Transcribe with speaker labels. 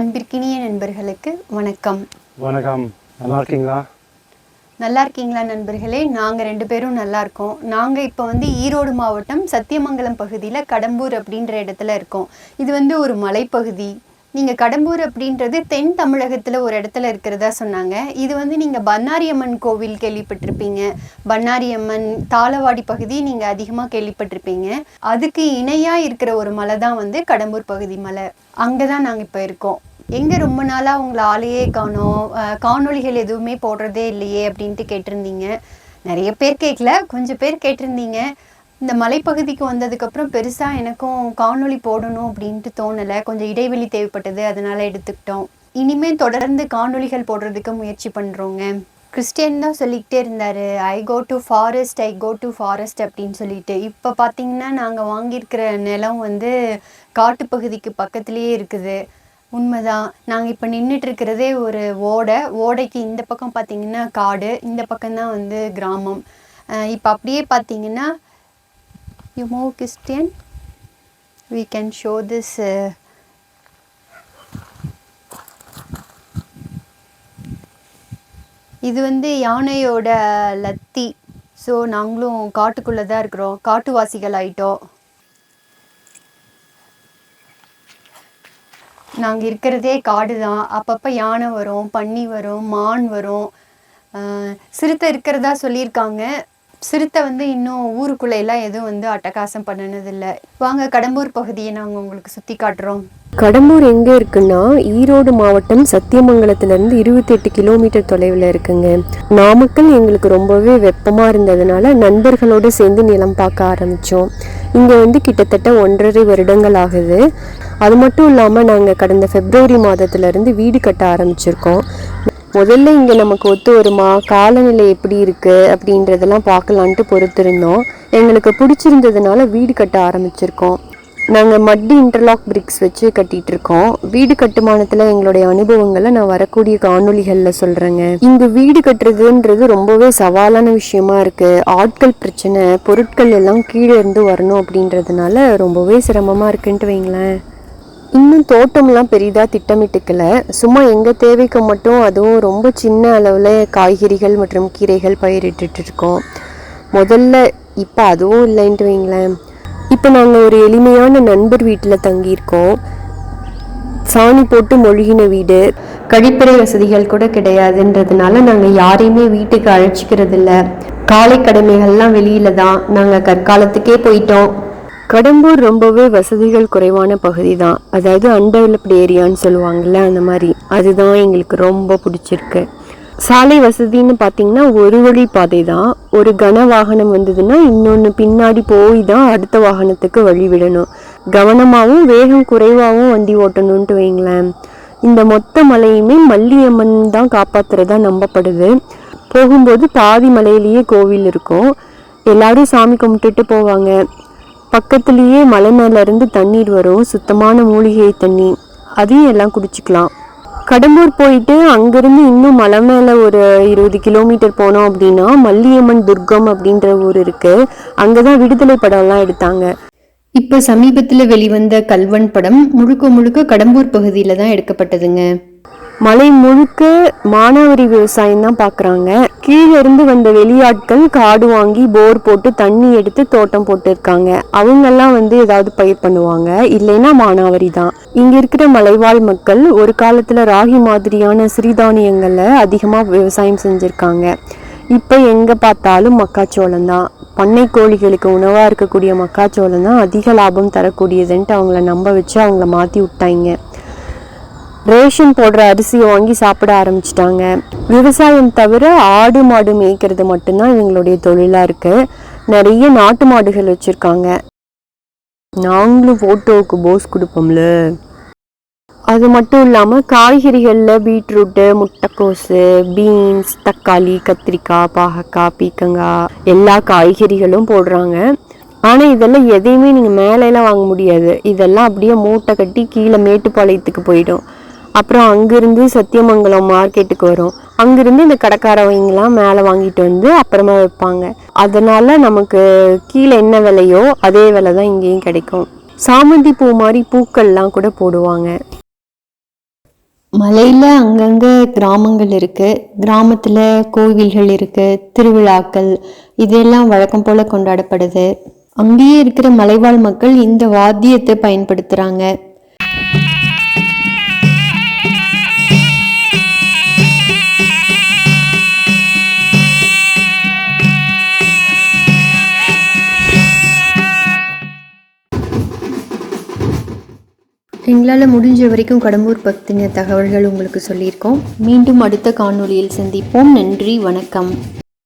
Speaker 1: அன்பிற்கினிய நண்பர்களுக்கு வணக்கம்.
Speaker 2: வணக்கம். நல்லா இருக்கீங்களா?
Speaker 1: நல்லா இருக்கீங்களா நண்பர்களே? நாங்கள் ரெண்டு பேரும் நல்லா இருக்கோம். நாங்கள் இப்போ வந்து ஈரோடு மாவட்டம் சத்தியமங்கலம் பகுதியில் கடம்பூர் அப்படின்ற இடத்துல இருக்கோம். இது வந்து ஒரு மலைப்பகுதி. நீங்கள் கடம்பூர் அப்படின்றது தென் தமிழகத்தில் ஒரு இடத்துல இருக்கிறதா சொன்னாங்க. இது வந்து நீங்கள் பண்ணாரியம்மன் கோவில் கேள்விப்பட்டிருப்பீங்க. பண்ணாரியம்மன் தாளவாடி பகுதி நீங்கள் அதிகமாக கேள்விப்பட்டிருப்பீங்க. அதுக்கு இணையாக இருக்கிற ஒரு மலை தான் வந்து கடம்பூர் பகுதி மலை. அங்கே தான் நாங்கள் இப்போ இருக்கோம். எங்கே ரொம்ப நாளாக உங்களை ஆளையே காணோம்? காணொலிகள் எதுவுமே போடுறதே இல்லையே அப்படின்ட்டு கேட்டிருந்தீங்க. நிறைய பேர் கேட்கல கொஞ்சம் பேர் கேட்டிருந்தீங்க. இந்த மலைப்பகுதிக்கு வந்ததுக்கப்புறம் பெருசாக எனக்கும் காணொளி போடணும் அப்படின்ட்டு தோணலை. கொஞ்சம் இடைவெளி தேவைப்பட்டது அதனால் எடுத்துக்கிட்டோம். இனிமேல் தொடர்ந்து காணொளிகள் போடுறதுக்கு முயற்சி பண்ணுறோங்க கிறிஸ்டியன் தான் சொல்லிக்கிட்டே இருந்தார். I go to forest I go to forest அப்படின்னு சொல்லிட்டு. இப்போ பார்த்தீங்கன்னா நாங்கள் வாங்கியிருக்கிற நிலம் வந்து காட்டுப்பகுதிக்கு பக்கத்துலேயே இருக்குது. உண்மைதான். நாங்கள் இப்போ நின்றுட்டு இருக்கிறதே ஒரு ஓடை. ஓடைக்கு இந்த பக்கம் பார்த்தீங்கன்னா காடு இந்த பக்கம்தான் வந்து கிராமம். இப்போ அப்படியே பார்த்தீங்கன்னா you move Christian we can show this uh, இது வந்து யானையோட லத்தி. ஸோ நாங்களும் காட்டுக்குள்ளே தான் இருக்கிறோம். காட்டுவாசிகள் ஆயிட்டோம். நாங்கள் இருக்கிறதே காடு தான் அப்பப்போ யானை வரும் பன்னி வரும் மான் வரும். ஆஹ் சிறுத்தை இருக்கிறதா சொல்லியிருக்காங்க. சிறுத்தை வந்து இன்னும் ஊருக்குள்ள எல்லாம் எதுவும் வந்து அட்டகாசம் பண்ணினதில்லை. வாங்க கடம்பூர் பகுதியை நாங்கள் உங்களுக்கு சுற்றி காட்டுறோம்.
Speaker 3: கடம்பூர் எங்கே இருக்குன்னா ஈரோடு மாவட்டம் சத்தியமங்கலத்திலேருந்து இருபத்தெட்டு கிலோமீட்டர் தொலைவில் இருக்குங்க. நாமக்கல் எங்களுக்கு ரொம்பவே வெப்பமாக இருந்ததுனால நண்பர்களோடு சேர்ந்து நிலம் பார்க்க ஆரம்பித்தோம் இங்கே வந்து கிட்டத்தட்ட ஒன்றரை வருடங்கள் ஆகுது. அது மட்டும் இல்லாமல் நாங்கள் கடந்த பிப்ரவரி மாதத்துலேருந்து வீடு கட்ட ஆரம்பிச்சிருக்கோம். முதல்ல இங்கே நமக்கு ஒத்து வருமா? காலநிலை எப்படி இருக்குது அப்படின்றதெல்லாம் பார்க்கலான்ட்டு பொறுத்திருந்தோம். எங்களுக்கு பிடிச்சிருந்ததுனால வீடு கட்ட ஆரம்பிச்சிருக்கோம். நாங்கள் மட்டி இன்டர்லாக் பிரிக்ஸ் வச்சு கட்டிட்டு இருக்கோம் வீடு கட்டுமானத்தில் எங்களுடைய அனுபவங்களை நான் வரக்கூடிய காணொளிகளில் சொல்கிறேங்க இங்கே வீடு கட்டுறதுன்றது ரொம்பவே சவாலான விஷயமா இருக்குது ஆட்கள் பிரச்சனை பொருட்கள் எல்லாம் கீழே இருந்து வரணும் அப்படின்றதுனால ரொம்பவே சிரமமாக இருக்குன்ட்டு வைங்களேன். இன்னும் தோட்டம்லாம் பெரிதாக திட்டமிட்டுக்கல. சும்மா எங்கள் தேவைக்கு மட்டும் அதுவும் ரொம்ப சின்ன அளவில் காய்கறிகள் மற்றும் கீரைகள் பயிரிட்டுட்டு இருக்கோம் முதல்ல இப்போ அதுவும் இல்லைன்ட்டு வைங்களேன். இப்போ நாங்கள் ஒரு எளிமையான நண்பர் வீட்டில் தங்கியிருக்கோம். சாணி போட்டு மொழிகின வீடு. கழிப்பறை வசதிகள் கூட கிடையாதுன்றதுனால நாங்கள் யாரையுமே வீட்டுக்கு அழைச்சிக்கிறது இல்லை காலை கடமைகள்லாம் வெளியில தான் நாங்கள் கற்காலத்துக்கே போயிட்டோம். கடம்பூர் ரொம்பவே வசதிகள் குறைவான பகுதி தான் அதாவது அன்டெவலப்டு ஏரியான்னு சொல்லுவாங்கல்ல அந்த மாதிரி. அதுதான் எங்களுக்கு ரொம்ப பிடிச்சிருக்கு. சாலை வசதின்னு பார்த்தீங்கன்னா ஒரு வழி பாதை தான் ஒரு கன வாகனம் வந்ததுன்னா இன்னொன்று பின்னாடி போய் தான் அடுத்த வாகனத்துக்கு வழி விடணும். கவனமாகவும் வேகம் குறைவாகவும் வண்டி ஓட்டணுன்ட்டு வைங்களேன். இந்த மொத்த மலையுமே மல்லியம்மன் தான் காப்பாத்துறதா நம்பப்படுது. போகும்போது பாதி மலையிலேயே கோவில் இருக்கும். எல்லாரும் சாமி கும்பிட்டுட்டு போவாங்க. பக்கத்துலேயே மலை மேலேருந்து தண்ணீர் வரும். சுத்தமான மூலிகை தண்ணி. அதையும் எல்லாம் குடிச்சிக்கலாம். கடம்பூர் போயிட்டு அங்கேருந்து இன்னும் மலை மேலே ஒரு இருபது கிலோமீட்டர் போனோம் அப்படின்னா மல்லியம்மன் துர்க்கம் அப்படின்ற ஊர் இருக்குது அங்கே தான் விடுதலை படம்லாம் எடுத்தாங்க.
Speaker 1: இப்போ சமீபத்தில் வெளிவந்த கல்வன் படம் முழுக்க முழுக்க கடம்பூர் பகுதியில் தான் எடுக்கப்பட்டதுங்க.
Speaker 3: மலை முழுக்க மானாவரி விவசாயம் தான் பார்க்குறாங்க கீழே இருந்து வந்த வெளியாட்கள் காடு வாங்கி போர் போட்டு தண்ணி எடுத்து தோட்டம் போட்டு இருக்காங்க அவங்கெல்லாம் வந்து ஏதாவது பயிர் பண்ணுவாங்க. இல்லைன்னா மானாவரி தான். இங்க இருக்கிற மலைவாழ் மக்கள் ஒரு காலத்துல ராகி மாதிரியான சிறுதானியங்களை அதிகமாக விவசாயம் செஞ்சுருக்காங்க. இப்போ எங்கே பார்த்தாலும் மக்காச்சோளம் தான். பண்ணை கோழிகளுக்கு உணவாக இருக்கக்கூடிய மக்காச்சோளம் தான் அதிக லாபம் தரக்கூடியதுன்ட்டு அவங்கள நம்ப வச்சு அவங்கள மாற்றி விட்டாங்க. ரேஷன் போடுற அரிசியை வாங்கி சாப்பிட ஆரம்பிச்சிட்டாங்க. விவசாயம் தவிர ஆடு மாடு மேய்க்கிறது மட்டும்தான் இவங்களுடைய தொழிலாக இருக்கு. நிறைய நாட்டு மாடுகள் வச்சுருக்காங்க. நாங்களும் ஃபோட்டோவுக்கு போஸ் கொடுப்போம்ல. அது மட்டும் இல்லாமல் காய்கறிகளில் பீட்ரூட்டு முட்டைக்கோசு பீன்ஸ் தக்காளி கத்திரிக்காய் பாகக்காய் பீக்கங்காய் எல்லா காய்கறிகளும் போடுறாங்க. ஆனால் இதெல்லாம் எதையுமே நீங்கள் மேலையெல்லாம் வாங்க முடியாது. இதெல்லாம் அப்படியே மூட்டை கட்டி கீழே மேட்டுப்பாளையத்துக்கு போயிடும். அப்புறம் அங்கேருந்து சத்தியமங்கலம் மார்க்கெட்டுக்கு வரும். அங்கேருந்து இந்த கடைக்காரவங்கலாம் மேலே வாங்கிட்டு வந்து அப்புறமா வைப்பாங்க அதனால நமக்கு கீழே என்ன விலையோ அதே விலை தான் இங்கேயும் கிடைக்கும். சாமந்தி பூ மாதிரி பூக்கள்லாம் கூட போடுவாங்க.
Speaker 1: மலையில் அங்கங்கே கிராமங்கள் இருக்குது கிராமத்தில் கோவில்கள் இருக்குது திருவிழாக்கள் இதெல்லாம் வழக்கம் போல் கொண்டாடப்படுது. அங்கேயே இருக்கிற மலைவாழ் மக்கள் இந்த வாத்தியத்தை பயன்படுத்துகிறாங்க எங்களால் முடிஞ்ச வரைக்கும் கடம்பூர் பற்றின தகவல்கள் உங்களுக்கு சொல்லியிருக்கோம். மீண்டும் அடுத்த காணொளியில் சந்திப்போம். நன்றி வணக்கம்.